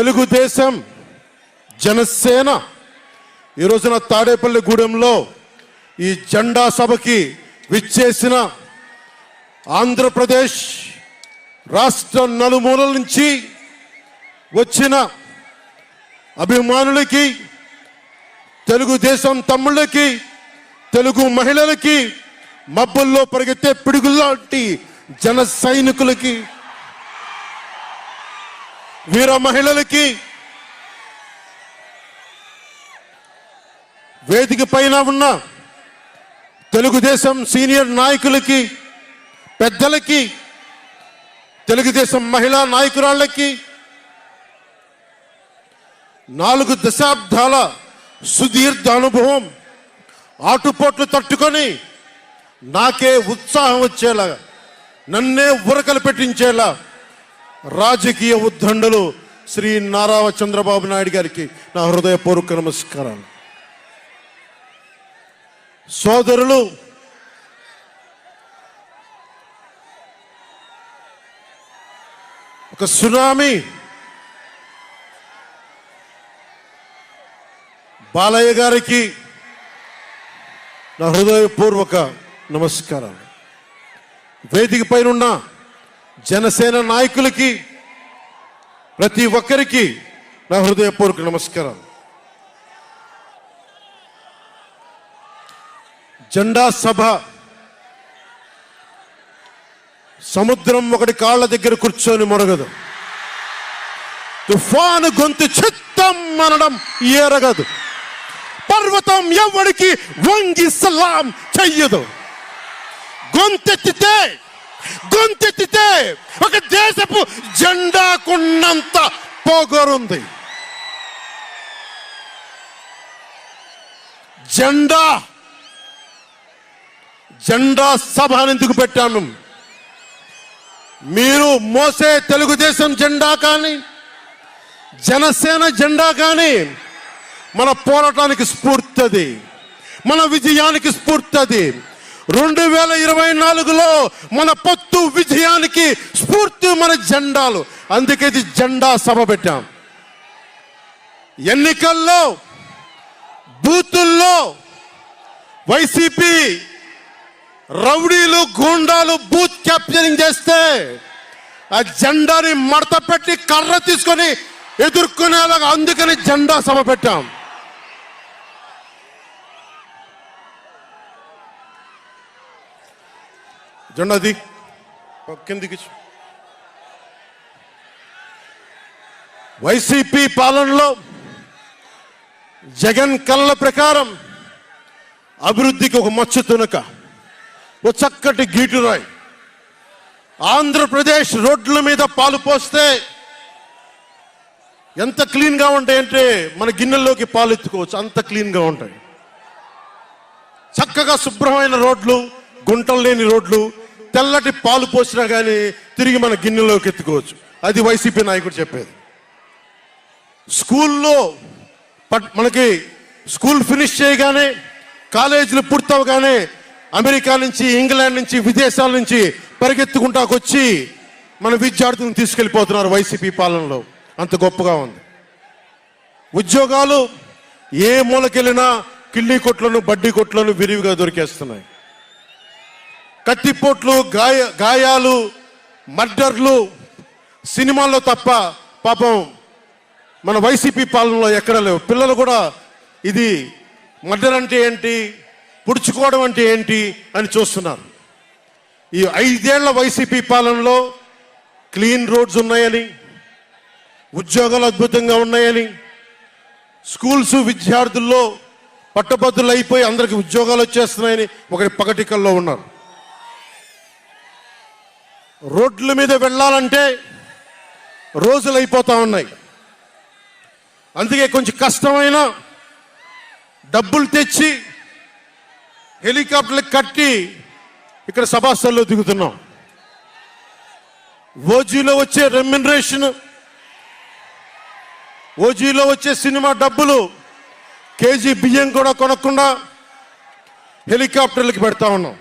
తెలుగుదేశం జనసేన ఈ రోజున తాడేపల్లి గూడెంలో ఈ జెండా సభకి విచ్చేసిన ఆంధ్రప్రదేశ్ రాష్ట్ర నలుమూలల నుంచి వచ్చిన అభిమానులకి తెలుగుదేశం తమ్ముళ్ళకి తెలుగు మహిళలకి మబ్బుల్లో పరిగెత్తే పిడుగులాంటి జన సైనికులకి వీర మహిళలకి వేదిక పైన ఉన్న తెలుగుదేశం సీనియర్ నాయకులకి పెద్దలకి తెలుగుదేశం మహిళా నాయకురాళ్ళకి నాలుగు దశాబ్దాల సుదీర్ఘ అనుభవం ఆటుపోట్లు తట్టుకొని నాకే ఉత్సాహం వచ్చేలా నన్నే ఉరకలు పెట్టించేలా రాజకీయ ఉద్దండలు శ్రీ నారా చంద్రబాబు నాయుడు గారికి నా హృదయపూర్వక నమస్కారాలు. సోదరులు ఒక సునామీ బాలయ్య గారికి నా హృదయపూర్వక నమస్కారాలు. వేదిక పైన జనసేన నాయకులకి ప్రతి ఒక్కరికి నా హృదయపూర్వక నమస్కారం జెండా సభ సముద్రం ఒకటి కాళ్ళ దగ్గర కూర్చొని మొరగదు. తుఫాను గొంతు చిత్తం అనడం ఎరగదు పర్వతం ఎవడికి వంగి సలాం చెయ్యదు. గొంతెత్తితే గొంతెత్తితే ఒక దేశపు జెండాకున్నంత పొగరుంది. జెండా జెండా సభను ఎందుకు పెట్టాను? మీరు మోసే తెలుగుదేశం జెండా కానీ జనసేన జెండా కానీ మన పోరాటానికి స్ఫూర్తి మన విజయానికి స్ఫూర్తి రెండు వేల ఇరవై నాలుగులో మన పొత్తు విజయానికి స్ఫూర్తి మన జెండాలు. అందుకే ఇది జెండా సభ పెట్టాం. ఎన్నికల్లో బూతుల్లో వైసీపీ రౌడీలు గూండాలు బూత్ క్యాప్చరింగ్ చేస్తే ఆ జెండాని మడత పెట్టి కర్ర తీసుకొని ఎదుర్కొనేలాగా అందుకని జెండా సభ పెట్టాం. జెండాది కిందికి వైసీపీ పాలనలో జగన్ కళ్ళ ప్రకారం అభివృద్ధికి ఒక మచ్చ తునక ఓ చక్కటి గీటురాయి ఆంధ్రప్రదేశ్ రోడ్ల మీద పాలు పోస్తే ఎంత క్లీన్గా ఉంటాయంటే మన గిన్నెల్లోకి పాలు ఎత్తుకోవచ్చు అంత క్లీన్గా ఉంటాయి. చక్కగా శుభ్రమైన రోడ్లు గుంటలు లేని రోడ్లు తెల్లటి పాలు పోసినా కానీ తిరిగి మన గిన్నెలోకి ఎత్తుకోవచ్చు. అది వైసీపీ నాయకుడు చెప్పేది. స్కూల్లో మనకి స్కూల్ ఫినిష్ చేయగానే కాలేజీలు పూర్తవగానే అమెరికా నుంచి ఇంగ్లాండ్ నుంచి విదేశాల నుంచి పరిగెత్తుకుంటాకొచ్చి మన విద్యార్థులను తీసుకెళ్ళిపోతున్నారు వైసీపీ పాలనలో. అంత గొప్పగా ఉంది. ఉద్యోగాలు ఏ మూలకెళ్ళినా కిళ్ళీ కొట్లను బడ్డీ కొట్లను విరివిగా దొరికేస్తున్నాయి. కత్తిపోట్లు గాయ గాయాలు మర్డర్లు సినిమాల్లో తప్ప పాపం మన వైసీపీ పాలనలో ఎక్కడ లేవు. పిల్లలు కూడా ఇది మర్డర్ అంటే ఏంటి పుడుచుకోవడం అంటే ఏంటి అని చూస్తున్నారు. ఈ ఐదేళ్ళ వైసీపీ పాలనలో క్లీన్ రోడ్స్ ఉన్నాయని ఉద్యోగాలు అద్భుతంగా ఉన్నాయని స్కూల్స్ విద్యార్థుల్లో పట్టభద్రులు అయిపోయి అందరికి ఉద్యోగాలు వచ్చేస్తున్నాయని ఒకటి పగటికల్లో ఉన్నారు. రోడ్ల మీద వెళ్ళాలంటే రోజులు అయిపోతూ ఉన్నాయి. అందుకే కొంచెం కష్టమైన డబ్బులు తెచ్చి హెలికాప్టర్లు కట్టి ఇక్కడ సభాస్థల్లో దిగుతున్నాం. ఓజీలో వచ్చే రెమ్యునరేషన్ ఓజీలో వచ్చే సినిమా డబ్బులు కేజీ బియ్యం కూడా కొనకుండా హెలికాప్టర్లకి పెడతా ఉన్నాం.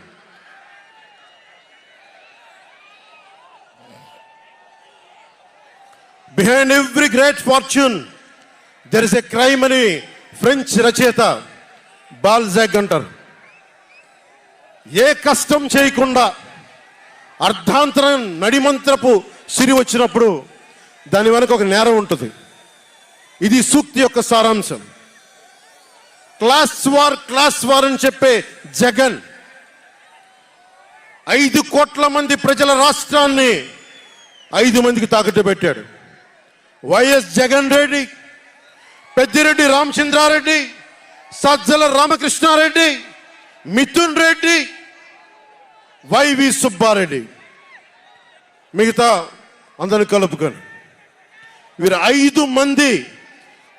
Behind every great fortune there is a crime అని ఫ్రెంచ్ రచయిత బాల్జాగ్ అంటారు. ఏ కష్టం చేయకుండా అర్ధాంతరం నడిమంత్రపు సిరి వచ్చినప్పుడు దాని వెనక ఒక నేరం ఉంటుంది. ఇది సూక్తి యొక్క సారాంశం. క్లాస్ వార్ క్లాస్ వార్ అని చెప్పే జగన్ ఐదు కోట్ల మంది ప్రజల రాష్ట్రాన్ని ఐదు మందికి తాకట్టు పెట్టాడు. YS Jagan Reddy Peddireddy Ramachandra Reddy Sajjala Ramakrishna Reddy Mithun Reddy YV Subba Reddy. మిగతా అందరిని కలుపుకొని వీరు ఐదు మంది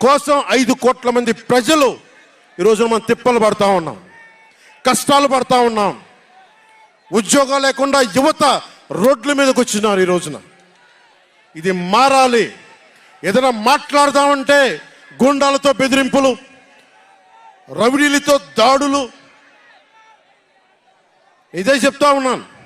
కోసం ఐదు కోట్ల మంది ప్రజలు ఈరోజు మనం తిప్పలు పడతా ఉన్నాం కష్టాలు పడతా ఉన్నాం. ఉద్యోగాలు లేకుండా యువత రోడ్ల మీదకి వచ్చినారు ఈ రోజున. ఇది మారాలి. ఏదైనా మాట్లాడదామంటే గుండాలతో బెదిరింపులు రవిడీలతో దాడులు. ఇదే చెప్తా ఉన్నాను.